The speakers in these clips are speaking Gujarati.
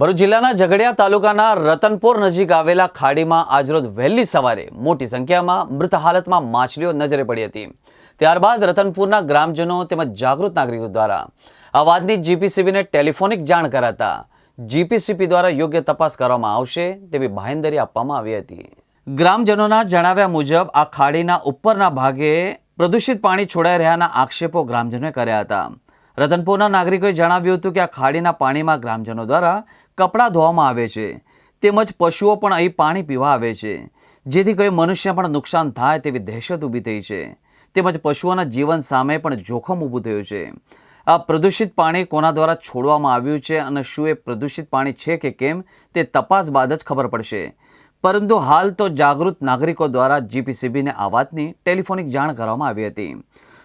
ભરૂચ જિલ્લાના ઝઘડિયા તાલુકાના રતનપુર નજીક આવેલા ખાડીમાં આજરોજ વહેલી સવારે મોટી સંખ્યામાં મૃત હાલતમાં માછલીઓ નજરે પડી હતી. ત્યારબાદ રતનપુરના ગ્રામજનો તેમજ જાગૃત નાગરિકો દ્વારા આ વાતની જીપીસીબીને ટેલિફોનિક જાણ કરાતા જીપીસીપી દ્વારા યોગ્ય તપાસ કરવામાં આવશે તેવી બાહેંધરી આપવામાં આવી હતી. ગ્રામજનોના જણાવ્યા મુજબ આ ખાડીના ઉપરના ભાગે પ્રદૂષિત પાણી છોડાઈ રહ્યાના આક્ષેપો ગ્રામજનોએ કર્યા હતા. રતનપુરના નાગરિકોએ જણાવ્યું હતું કે આ ખાડીના પાણીમાં ગ્રામજનો દ્વારા કપડાં ધોવામાં આવે છે. તેમજ પશુઓ પણ અહીં પાણી પીવા આવે છે. જેથી કોઈ મનુષ્ય પણ નુકસાન થાય તેવી દહેશત ઊભી થઈ છે. તેમજ પશુઓના જીવન સામે પણ જોખમ ઊભું થયું છે. આ પ્રદૂષિત પાણી કોના દ્વારા છોડવામાં આવ્યું છે અને શું એ પ્રદૂષિત પાણી છે કે કેમ તે તપાસ બાદ જ ખબર પડશે. પરંતુ હાલ તો જાગૃત નાગરિકો દ્વારા જીપીસીબીને આ વાતની ટેલિફોનિક જાણ કરવામાં આવી હતી.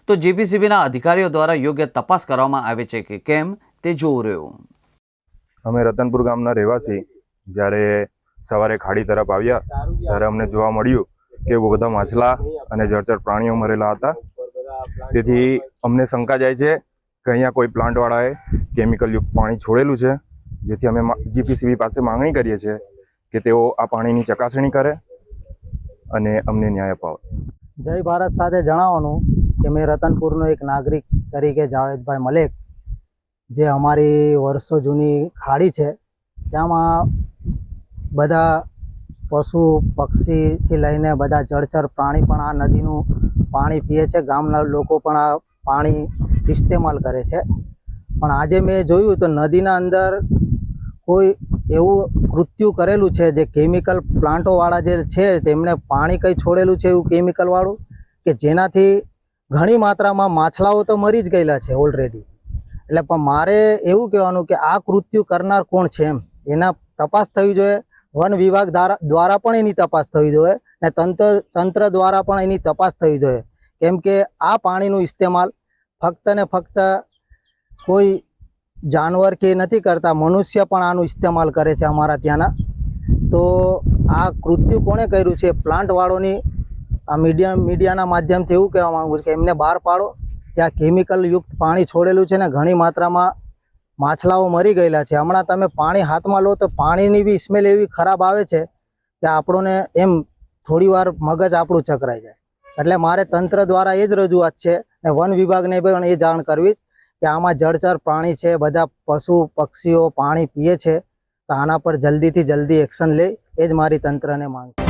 તો જીપીસીબીના અધિકારીઓ દ્વારા યોગ્ય તપાસ કરવામાં આવે છે કે કેમ તે જોવું રહ્યું. અમે રતનપુર ગામના રહેવાસી. જ્યારે સવારે ખાડી તરફ આવ્યા ત્યારે અમને જોવા મળ્યું કે બધા માછલા અને જળચર પ્રાણીઓ મરેલા હતા. તેથી અમને શંકા જાય છે કે અહીંયા કોઈ પ્લાન્ટવાળાએ કેમિકલયુક્ત પાણી છોડેલું છે જેથી અમે જીપીસીબી પાસે માંગણી કરીએ છીએ કે તેઓ આ પાણીની ચકાસણી કરે અને અમને ન્યાય અપાવે. જય ભારત સાથે જણાવવાનું કે મેં રતનપુરનો એક નાગરિક તરીકે જાવેદભાઈ મલેક, જે અમારી વર્ષો જૂની ખાડી છે, ત્યાંમાં બધા પશુ પક્ષીથી લઈને બધા જળચર પ્રાણી પણ આ નદીનું પાણી પીએ છે. ગામના લોકો પણ આ પાણી ઇસ્તેમાલ કરે છે. પણ આજે મેં જોયું તો નદીના અંદર કોઈ એવું કૃત્યુ કરેલું છે જે કેમિકલ પ્લાન્ટોવાળા જે છે તેમણે પાણી કંઈ છોડેલું છે એવું કેમિકલવાળું? કે જેનાથી ઘણી માત્રામાં માછલાઓ તો મરી જ ગયેલા છે ઓલરેડી એટલે પણ મારે એવું કહેવાનું કે આ કૃત્યુ કરનાર કોણ છે એમ? એના તપાસ થવી જોઈએ, વન વિભાગ દ્વારા પણ એની તપાસ થવી જોઈએ ને તંત્ર તંત્ર દ્વારા પણ એની તપાસ થવી જોઈએ. કેમ કે આ પાણીનું ઇસ્તેમાલ ફક્ત ને ફક્ત કોઈ જાનવર કે નથી કરતા, મનુષ્ય પણ આનું ઇસ્તેમાલ કરે છે અમારા ત્યાંના. તો આ કૃત્યુ કોણે કર્યું છે? પ્લાન્ટવાળોની આ મીડિયા મીડિયાના માધ્યમથી એવું કહેવા માગું છું કે એમને બહાર પાડો. જ્યાં કેમિકલ યુક્ત પાણી છોડેલું છે ને, ઘણી માત્રામાં માછલાઓ મરી ગયેલા છે. હમણાં તમે પાણી હાથમાં લો તો પાણીની બી સ્મેલ એવી ખરાબ આવે છે કે આપણને એમ થોડીવાર મગજ આપણું ચકરાઈ જાય. એટલે મારે તંત્ર દ્વારા એ જ રજૂઆત છે ને, વન વિભાગને પણ એ જાણ કરવી કે આમાં જળચર પ્રાણી છે, બધા પશુ, પક્ષીઓ પાણી પીએ છે. તો આના પર જલ્દીથી જલ્દી એક્શન લે. એ જ મારી તંત્રને માંગ છે.